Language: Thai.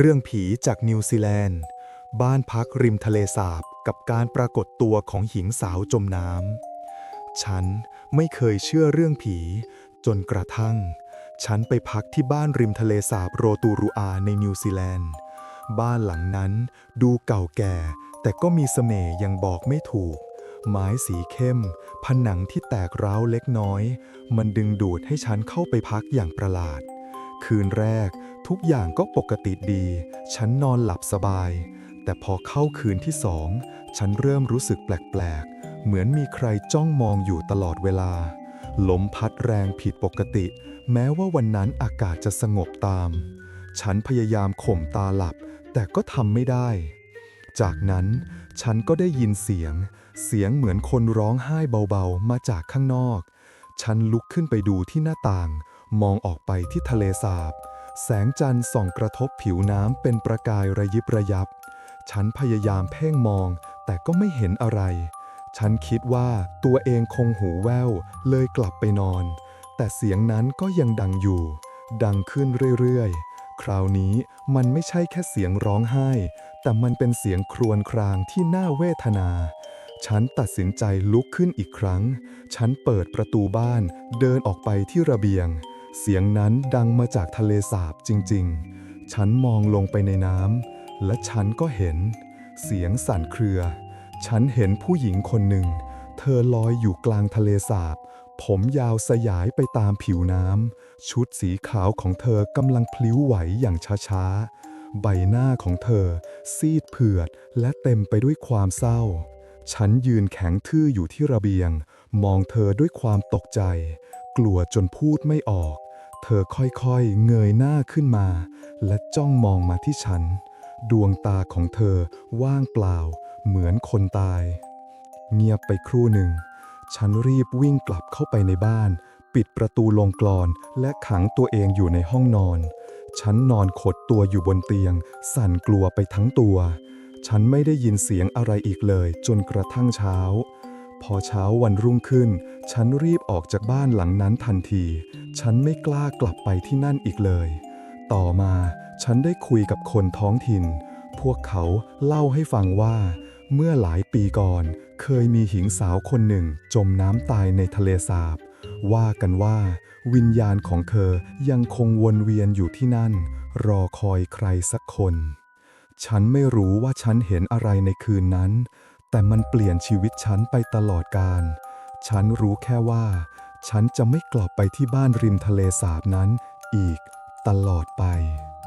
เรื่องผีจากนิวซีแลนด์ บ้านพักริมทะเลสาบกับการปรากฏตัวของหญิงสาวจมน้ำ ฉันไม่เคยเชื่อเรื่องผี จนกระทั่ง ฉันไปพักที่บ้านริมทะเลสาบโรตูรูอาในนิวซีแลนด์ บ้านหลังนั้นดูเก่าแก่ แต่ก็มีเสน่ห์ยังบอกไม่ถูก ไม้สีเข้ม ผนังที่แตกร้าวเล็กน้อย มันดึงดูดให้ฉันเข้าไปพักอย่างประหลาด คืนแรก ทุกอย่างก็ปกติดี ฉันนอนหลับสบาย แต่พอเข้าคืนที่สอง ฉันเริ่มรู้สึกแปลกๆ เหมือนมีใครจ้องมองอยู่ตลอดเวลา ลมพัดแรงผิดปกติ แม้ว่าวันนั้นอากาศจะสงบตาม ฉันพยายามข่มตาหลับ แต่ก็ทำไม่ได้ จากนั้นฉันก็ได้ยินเสียง เสียงเหมือนคนร้องไห้เบาๆ มาจากข้างนอก ฉันลุกขึ้นไปดูที่หน้าต่าง มองออกไปที่ทะเลสาบ แสงจันทร์ส่องกระทบผิวน้ำเป็นประกายระยิบระยับ ฉันพยายามเพ่งมอง แต่ก็ไม่เห็นอะไร ฉันคิดว่าตัวเองคงหูแว่วเลยกลับไปนอน แต่เสียงนั้นก็ยังดังอยู่ ดังขึ้นเรื่อยๆ คราวนี้มันไม่ใช่แค่เสียงร้องไห้ แต่มันเป็นเสียงครวญครางที่น่าเวทนาฉันตัดสินใจลุกขึ้นอีกครั้ง ฉันเปิดประตูบ้าน เดินออกไปที่ระเบียง เสียงนั้นดังมาจากทะเลสาบจริงๆ ฉันมองลงไปในน้ำและฉันก็เห็น เสียงสั่นเครือ ฉันเห็นผู้หญิงคนหนึ่ง เธอลอยอยู่กลางทะเลสาบ ผมยาวสยายไปตามผิวน้ำ ชุดสีขาวของเธอกำลังพลิ้วไหวอย่างช้าๆ ใบหน้าของเธอ ซีดเผือดและเต็มไปด้วยความเศร้า ฉันยืนแข็งทื่ออยู่ที่ระเบียง มองเธอด้วยความตกใจ กลัวจนพูดไม่ออก เธอค่อยๆ เงยหน้าขึ้นมา และจ้องมองมาที่ฉัน ดวงตาของเธอว่างเปล่า เหมือนคนตาย เงียบไปครู่หนึ่ง ฉันรีบวิ่งกลับเข้าไปในบ้าน ปิดประตูลงกลอน และขังตัวเองอยู่ในห้องนอน ฉันนอนขดตัวอยู่บนเตียง สั่นกลัวไปทั้งตัว ฉันไม่ได้ยินเสียงอะไรอีกเลย จนกระทั่งเช้า พอเช้าวันรุ่งขึ้น ฉันรีบออกจากบ้านหลังนั้นทันที ฉันไม่กล้ากลับไปที่นั่นอีกเลย ต่อมาฉันได้คุยกับคนท้องถิ่น พวกเขาเล่าให้ฟังว่า เมื่อหลายปีก่อน เคยมีหญิงสาวคนหนึ่งจมน้ำตายในทะเลสาบ ว่ากันว่า วิญญาณของเธอยังคงวนเวียนอยู่ที่นั่น รอคอยใครสักคน ฉันไม่รู้ว่าฉันเห็นอะไรในคืนนั้น แต่มันเปลี่ยนชีวิตฉันไปตลอดกาลฉันรู้แค่ว่า ฉันจะไม่กลับไปที่บ้านริมทะเลสาบนั้นอีกตลอดไป